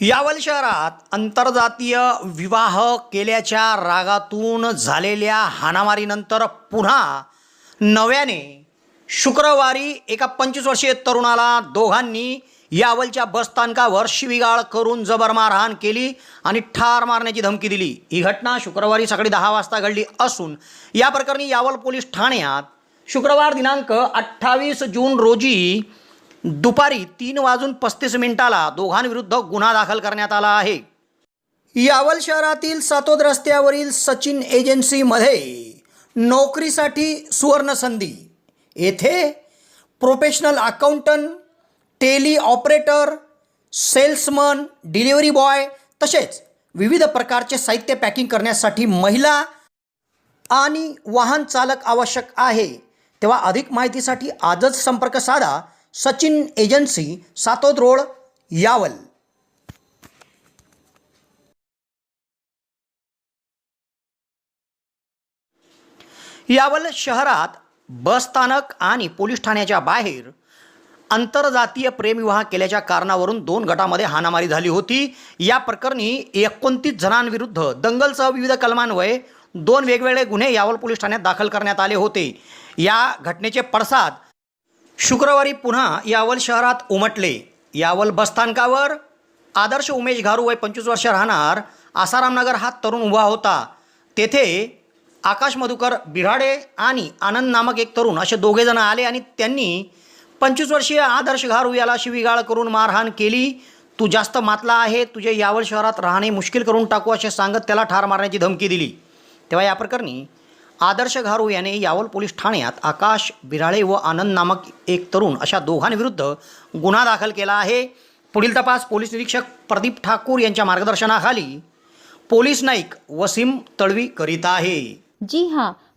यावल शहरात आंतरजातीय विवाह केल्याच्या रागातून झालेल्या हाणामारीनंतर पुन्हा नव्याने शुक्रवारी एका पंचवीस वर्षीय तरुणाला दोघांनी यावलच्या बसस्थानकावर शिवीगाळ करून जबर मारहाण केली आणि ठार मारण्याची धमकी दिली. ही घटना शुक्रवारी सकाळी दहा वाजता घडली असून या प्रकरणी यावल पोलीस ठाण्यात शुक्रवार दिनांक अठ्ठावीस जून रोजी दुपारी तीन वाजून पस्तीस मिनिटाला दोघांविरुद्ध गुन्हा दाखल करण्यात आला आहे. यावल शहरातील सातोद रस्त्यावरील सचिन एजन्सीमध्ये नोकरीसाठी सुवर्ण संधी. येथे professional accountant Tally operator salesman delivery boy तसेच विविध प्रकारचे साहित्य पॅकिंग करण्यासाठी महिला आणि वाहन चालक आवश्यक आहे. तेव्हा अधिक माहितीसाठी आजच संपर्क साधा. Sachin agency Satod road Yawal. Yawal शहरात बसस्थानक आणि पोलीस ठाण्याच्या बाहेर आंतरजातीय प्रेमविवाह केल्याच्या कारणावरून दोन गटामध्ये हाणामारी झाली होती. या प्रकरणी एकोणतीस जणांविरुद्ध दंगलसह विविध कलमान्वये दोन वेगवेगळे गुन्हे यावल पोलीस ठाण्यात दाखल करण्यात आले होते. या घटनेचे पडसाद शुक्रवारी पुन्हा यावल शहरात उमटले. यावल बसस्थानकावर आदर्श उमेश घारू वय पंचवीस वर्ष राहणार. आसारामनगर हा तरुण उभा होता. तेथे आकाश मधुकर बिराडे आणि आनंद नामक एक तरुण असे दोघेजण आले आणि त्यांनी पंचवीस वर्षीय आदर्श घारू याला शिवीगाळ करून मारहाण केली. तू जास्त मातला आहे तुझे यावल शहरात राहणे मुश्किल करून टाकू असे सांगत त्याला ठार मारण्याची धमकी दिली. तेव्हा या प्रकरणी आदर्श घारू याने यावल पोलीस ठाण्यात आकाश बिराळे व आनंद नामक एक तरुण अशा दोघांविरुद्ध गुन्हा दाखल केला आहे. पुढील तपास पोलीस निरीक्षक प्रदीप ठाकूर यांच्या मार्गदर्शनाखाली पोलीस नाईक वसीम तळवी करीत आहे. जी हां